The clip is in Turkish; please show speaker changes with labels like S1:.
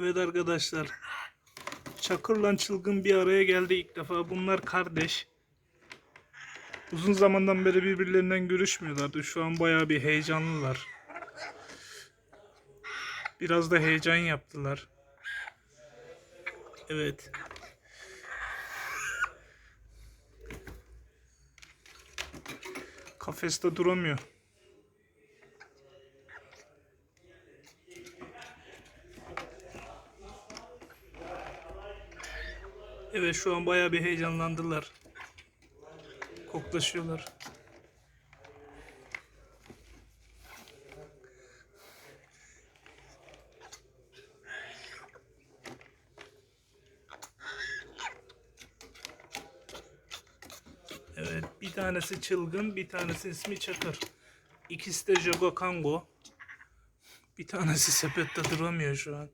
S1: Evet arkadaşlar. Çakır'la Çılgın bir araya geldi ilk defa. Bunlar kardeş. Uzun zamandan beri birbirlerinden görüşmüyorlardı. Şu an bayağı bir heyecanlılar. Biraz da heyecan yaptılar. Evet. Kafeste duramıyor. Evet şu an bayağı bir heyecanlandılar. Koklaşıyorlar. Evet bir tanesi çılgın bir tanesi ismi Çakır. İkisi de Jogo Kango. Bir tanesi sepette duramıyor şu an.